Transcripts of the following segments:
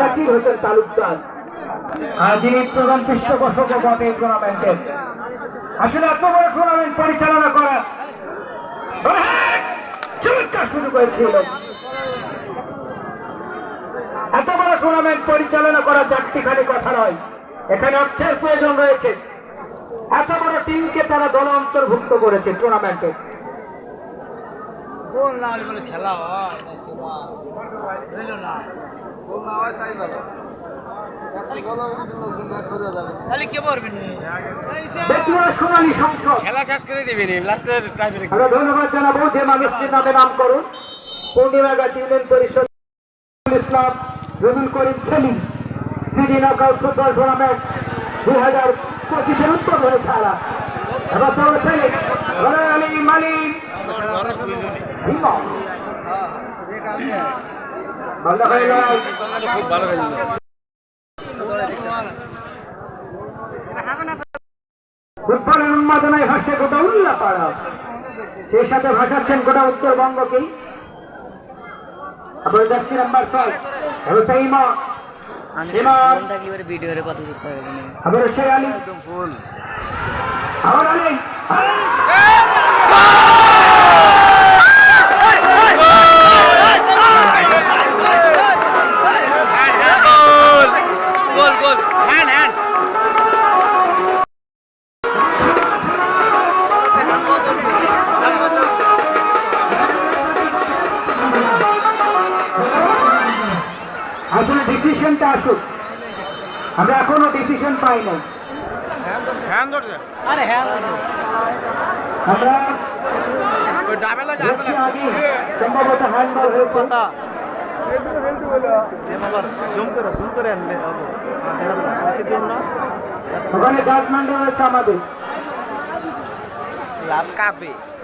জাকির হোসেন তালুকদার? আর যিনি প্রধান পৃষ্ঠপোষক বটে টুর্নামেন্টের। আসলে এত বড় টুর্নামেন্ট পরিচালনা করা হ্যাঁ, চমৎকার শুরু করেছিল। এত বড় টুর্নামেন্ট পরিচালনা করা চারটিখানি কথা নয়। এখানে অর্থের প্রয়োজন রয়েছে। এত বড় টিমকে তারা দল অন্তর্ভুক্ত করেছে টুর্নামেন্টে। গোল না হলে বলে খেলা হয়? নাকি না? গোল না হয় তাই ভালো খেলা শেষ করে দিবেন লাস্টের ধন্যবাদ জানাব যে মানুষটির নামে নাম করুন। পূর্ণিমাঘাট ইউনিয়ন পরিষদ ইসলাম রবুল করিম সেলিম সিডি নকআউট ফুটবল টুর্নামেন্ট দুই হাজার পঁচিশের উদ্বোধনে খেলা এবার তো সেলিম মালিক খুব ভালো ফুটবলের উন্মাদনায় ভাসছে গোটা উল্লাপাড়া। সেই সাথে ভাসাচ্ছেন গোটা উত্তরবঙ্গকে আপনার যাচ্ছি নাম্বার ছয়। ব্যবস্থা ইমা ইমাম ভিডিও রে কথা করতে হবে আবার সেই আলী। আবার আলী। আসলে ডিসিশনটা আসুক। আমরা এখনও ডিসিশন পাই না হ্যান্ড ধরছে। আরে হ্যাঁ আমরা সম্ভবত হ্যান্ডবল হয়েছে। ওখানে জাজমেন্ট রয়েছে আমাদের। লাভ কাপে।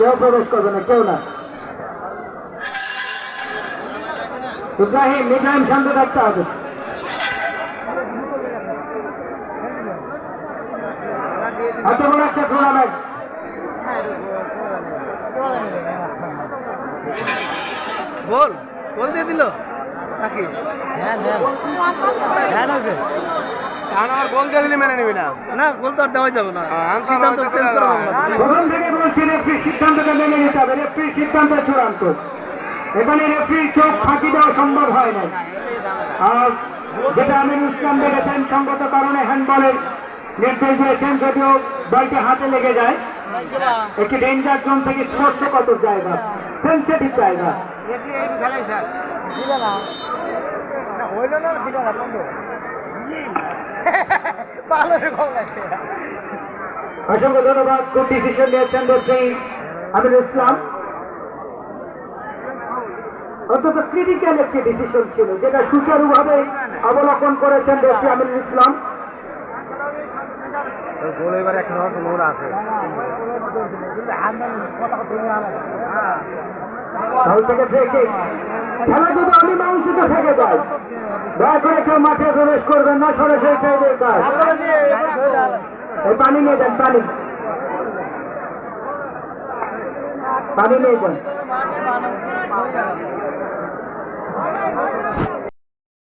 কেউ প্রবেশ করবে না কেউ না ইব্রাহিম ইব্রাহিম শান্ত থাকতে হবে এত বড় একটা টুর্নামেন্ট গোল গোল দিয়ে দিল নাকি হ্যাঁ হ্যাঁ হ্যাঁ আছে এখন আমার গোল দিয়ে দিলে মেনে নিবি না। না গোল তো আর দেওয়া যাবে না। সিদ্ধান্ত চেঞ্জ করা প্রথম থেকে বলছি রেফ্রির সিদ্ধান্তটা মেনে নিতে হবে। রেফ্রির সিদ্ধান্ত চূড়ান্ত। এখানে রেফ্রির চোখ ফাঁকি দেওয়া সম্ভব হয় না আর যেটা আমির ইসলাম দেখেছেন সঙ্গত কারণে হ্যান্ডবলের নির্দেশ দিয়েছেন যদিও বলটি হাতে লেগে যায়। একটি ডেঞ্জার জোন থেকে স্পর্শ কত জায়গা। সেন্সিটিভ জায়গা অসংখ্য ধন্যবাদ খুব ডিসিশন নিয়েছেন রেফ্রি আমির ইসলাম। অন্তত ক্রিটিক্যাল একটি ডিসিশন ছিল যেটা সুচারুভাবে অবলোকন করেছেন রেফ্রি আমিরুল ইসলাম। গোল এবার এক সম্ভাবনা আছে। থেকে থেকে খেলা যদি অমীমাংসিত থেকে যায় করবেন না সরে সেই খেয়ে কাজ এই পানি নিয়ে যান পানি। পানি নিয়ে যান।